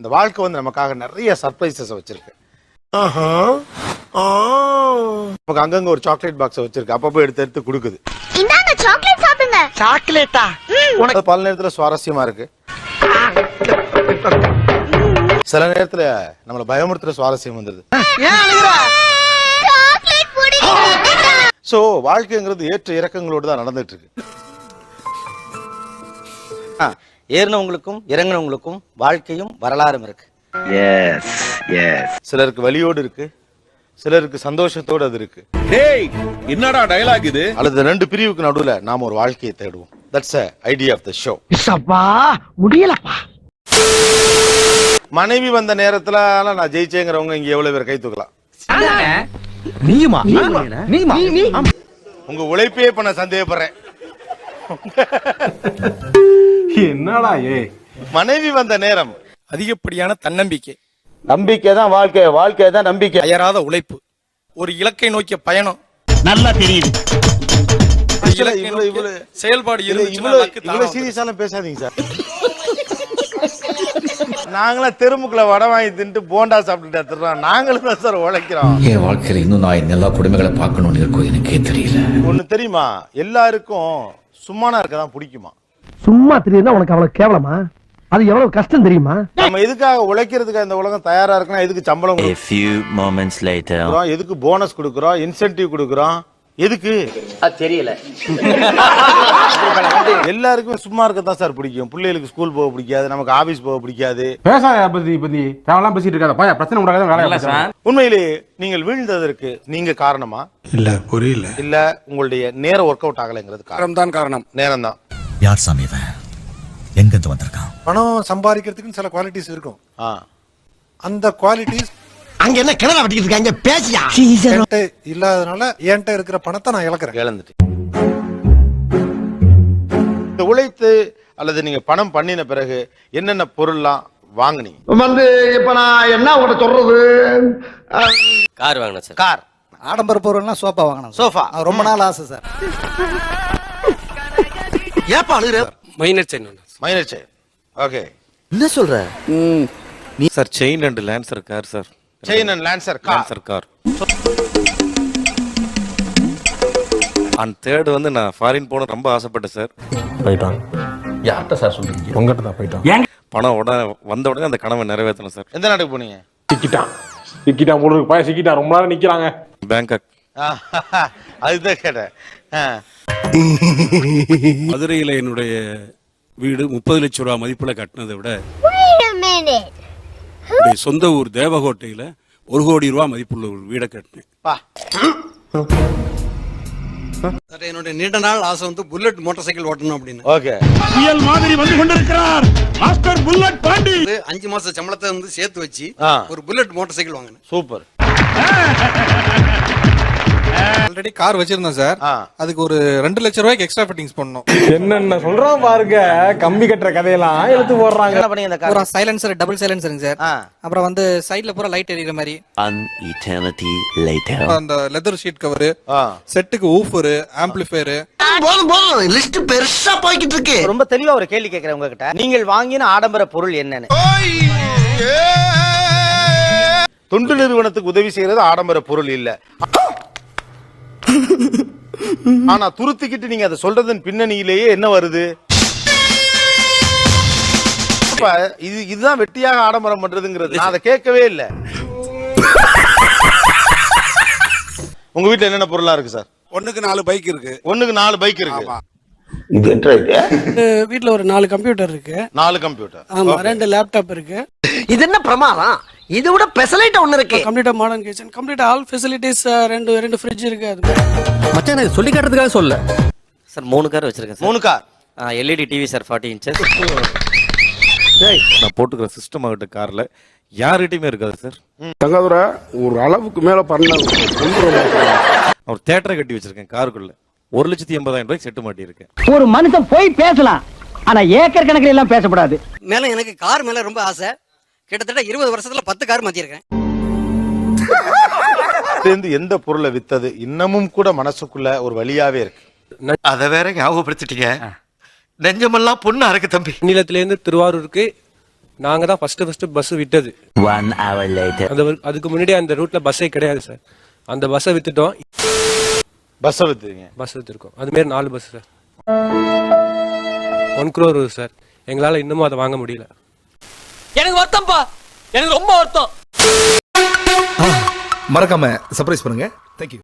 இந்த வாழ்க்கை வந்து நமக்காக நிறைய சர்ப்ரைசஸ் வச்சிருக்கு. நமக்கு அங்கங்க ஒரு சாக்லேட் பாக்ஸ் வச்சிருக்கு. அப்பப்போ எடுத்து எடுத்து கொடுக்குது. இந்தாங்க சாக்லேட் சாப்பிடுங்க. சாக்லேட்டா அது பல நேரத்துல சுவாரஸ்யமா இருக்கு. சில நேரத்துல நம்மள பயமுறுத்துற சுவாரஸ்யம் வந்துருது. சோ வாழ்க்கைங்கிறது ஏற்ற இறக்கங்களோடு தான் நடந்துட்டு இருக்கு. ஆ, ஏறினவங்களுக்கும் இறங்கினவங்களுக்கும் வாழ்க்கையும் வரலாறும் இருக்கு. எஸ் எஸ் சிலருக்கு வலியோடு இருக்கு சிலருக்கு சந்தோஷத்தோடு அது இருக்கு. டேய் என்னடா டயலாக் இது? அல்லது ரெண்டு பிரிவுக்கு நடுவுல நாம ஒரு வாழ்க்கையை தேடுவோம். That's a idea of the show சப்பா முடியலப்பா. மனைவி வந்த நேரத்துல நான் ஜெயிச்சேங்கிறவங்க இங்க எவ்வளவு பேர் கை தூக்கலாம்? நீயுமா? நீயுமா? உங்க உழைப்பே பண்ண சந்தேகப்படுறேன். என்னடா ஏ? மனைவி வந்த நேரம். அதிகப்படியான தன்னம்பிக்கை. நம்பிக்கை தான் வாழ்க்கை வாழ்க்கை தான் நம்பிக்கை. அயராத உழைப்பு. ஒரு இலக்கை நோக்கிய பயணம். நல்லா தெரியுது. செயல்பாடு இவ்வளவு. சீரியஸாலாம் பேசாதீங்க சார் நாங்களாம் தெருமுக்குள்ள வடை வாங்கி தின்ட்டு போண்டா சாப்பிட்டுட்டு நாங்களும் தான் சார் உழைக்கிறோம். என் வாழ்க்கையில இன்னும் நான் எல்லா குடும்பங்களை பார்க்கணும்னு இருக்கோ எனக்கே தெரியல. ஒண்ணு தெரியுமா? எல்லாருக்கும் சும்மானா இருக்க தான் பிடிக்குமா? சும்மா தெரியுதுன்னா உனக்கு அவ்வளவு கேவலமா? அது எவ்வளவு கஷ்டம் தெரியுமா? நம்ம எதுக்காக உழைக்கிறதுக்கு இந்த உலகம் தயாரா இருக்குன்னா எதுக்கு சம்பளம் A கொடுக்குறோம் few moments later. எதுக்கு போனஸ் கொடுக்குறோம்? இன்சென்டிவ் கொடுக்குறோம்? எதுக்கு? தெரியல. எல்லாருக்கும் சும்மா இருக்க தான் சார் பிடிக்கும். பிள்ளைகளுக்கு ஸ்கூல் போக பிடிக்காது நமக்கு ஆபீஸ் போக பிடிக்காது. பேசாத பத்தி பத்தி? தேவலாம் பேசிட்டு இருக்காத. பிரச்சனை உண்டாக வேலையை சார். உண்மையிலே நீங்கள் வீழ்ந்ததற்கு நீங்க காரணமா? இல்ல புரியல. இல்ல உங்களுடைய நேரம் ஒர்க் அவுட் ஆகலைங்கிறது காரணம். தான் காரணம். நேரம் தான் யார் சாமி இவன்? எங்கிருந்து வந்திருக்கான்? பணம் சம்பாதிக்கிறதுக்குன்னு சில குவாலிட்டிஸ் இருக்கும். ஆ. அந்த குவாலிட்டிஸ் அங்க என்ன கிணறு வெட்டிக்கிட்டு இருக்காங்க? பேசியா? இல்லாதனால என்கிட்ட இருக்கிற பணத்தை நான் இழக்கிறேன். இழந்துட்டு இந்த உழைத்து அல்லது நீங்க பணம் பண்ணின பிறகு என்னென்ன பொருள்லாம் வாங்குனீங்க? வந்து இப்ப நான் என்ன உங்கள்கிட்ட சொல்றது? கார் வாங்கினேன் சார். கார். ஆடம்பர பொருள்லாம் சோஃபா வாங்கணும் சோஃபா. ரொம்ப நாள் ஆசை சார். ஏப்பா அழுகுற? Minor chain minor chair okay என்ன சொல்ற? Sir chain and Lancer car sir. Chain and Lancer car Lancer car and third வந்து நான் ஃபாரின் போன ரொம்ப ஆசைப்பட்டேன் சார் போயிட்டான். யார்கிட்ட சார் சொல்றீங்க? உங்ககிட்ட தான் போயிட்டான். பணம் உடனே வந்த உடனே அந்த கனவை நிறைவேற்றணும் சார் எந்த நாட்டுக்கு போனீங்க? சிக்கிட்டான். சிக்கிட்டான் இருக்கு. பையன் சிக்கிட்டான். ரொம்ப நேரம் நிக்கிறாங்க. பேங்காக் அதுதான் கேட்டேன். மதுரையில என்னுடைய வீடு முப்பது லட்சம் ரூபாய் மதிப்புல கட்டினதை விட Wait a minute. என்னுடைய சொந்த ஊர் தேவகோட்டையில ஒரு கோடி ரூபாய் மதிப்புள்ள ஒரு வீடை கட்டினேன். சார்? என்னுடைய நீண்ட நாள் ஆசை வந்து புல்லட் மோட்டார் சைக்கிள் ஓட்டணும் அப்படின்னு. ஓகே. புயல் மாதிரி வந்து கொண்டிருக்கிறார். Master Bullet Pandi. அஞ்சு மாச சம்பளத்தை வந்து சேர்த்து வச்சு. ஒரு புல்லட் மோட்டார் சைக்கிள் வாங்கினேன். சூப்பர். ஆல்ரெடி கார் வச்சிருந்தேன் சார். அதுக்கு ஒரு ரெண்டு லட்சம் ரூபாய்க்கு எக்ஸ்ட்ரா ஃபிட்டிங்ஸ் பண்ணோம் என்னென்ன சொல்றான் பாருங்க கம்பி கட்டுற கதையெல்லாம் எடுத்து போடுறாங்க. என்ன பண்ணீங்க இந்த பூரா கார் சைலன்சர் டபுள் சைலன்சருங்க சார். அப்புறம் வந்து சைடுல பூரா லைட் எரியுற மாதிரி. அந்த லெதர் ஷீட் கவரு செட்டுக்கு ஊஃபரு ஆம்பிளிஃபையரு லிஸ்ட் பெருசா போய்கிட்டு இருக்கு. ரொம்ப தெளிவா ஒரு கேள்வி கேட்கிறேன் உங்ககிட்ட. நீங்கள் வாங்கின ஆடம்பர பொருள் என்னன்னு? தொண்டு நிறுவனத்துக்கு உதவி செய்யறது ஆடம்பர பொருள் இல்ல. ஆனா துருத்திக்கிட்டு நீங்க அதை சொல்றதன் பின்னணியிலேயே என்ன வருது? அப்ப இது இதுதான் வெட்டியாக ஆடம்பரம் பண்றதுங்கிறது. நான் அதை கேட்கவே இல்ல. உங்க வீட்ல என்னென்ன பொருளா இருக்கு சார்? ஒண்ணுக்கு நாலு பைக் இருக்கு. ஒண்ணுக்கு நாலு பைக் இருக்கு. வீட்ல ஒரு நாலு கம்ப்யூட்டர் இருக்கு. நாலு கம்ப்யூட்டர் ஆமா ரெண்டு லேப்டாப் இருக்கு. இது என்ன பிரமாதம்? இது விட பெசலைட் ஒண்ணு இருக்கு. Computer modern kitchen complete all facilities ரெண்டு ரெண்டு ஃப்ரிட்ஜ் இருக்கு அது. மச்சான் எனக்கு சொல்லி காட்டுறதுக்காக சொல்ல சார் மூணு கார் வச்சிருக்கேன் சார். மூணு car LED TV sir forty inches நான் போட்டுக்கிற சிஸ்டம் ஆகட்ட கார்ல யார்கிட்டயுமே இருக்காது சார். தங்காதுரை ஒரு அளவுக்கு மேல பண்ண ஒரு தேட்டரை கட்டி வச்சிருக்கேன் காருக்குள்ள ஒரு லட்சத்தி எண்பதாயிரம் ரூபாய்க்கு செட்டு மாட்டியிருக்கேன் ஒரு மனுஷன் போய் பேசலாம் ஆனா ஏக்கர் கணக்கில் எல்லாம் பேசக்கூடாது மேல எனக்கு கார் மேல ரொம்ப ஆசை. கிட்டத்தட்ட இருபது வருஷத்துல பத்து கார் மாத்திருக்கேன். சேர்ந்து எந்த பொருளை வித்தது இன்னமும் கூட மனசுக்குள்ள ஒரு வழியாவே இருக்கு. அத வேற ஞாபகப்படுத்திட்டீங்க. நெஞ்சமெல்லாம் பொண்ணு அறக்கு தம்பி. நீளத்துல இருந்து திருவாரூருக்கு நாங்க தான் ஃபர்ஸ்ட் ஃபர்ஸ்ட் பஸ் விட்டது. One hour later. அந்த அதுக்கு முன்னாடி அந்த ரூட்ல பஸ்ஸே கிடையாது சார் அந்த பஸ்ஸை வித்துட்டோம். பஸ்ஸை வித்துறீங்க பஸ் வித்துருக்கோம். அது மாரி நாலு bus sir one crore sir எங்களால இன்னமும் அதை வாங்க முடியல. எனக்கு வருத்தம்ப்பா எனக்கு ரொம்ப வருத்தம். மறக்காம சர்ப்ரைஸ் பண்ணுங்க.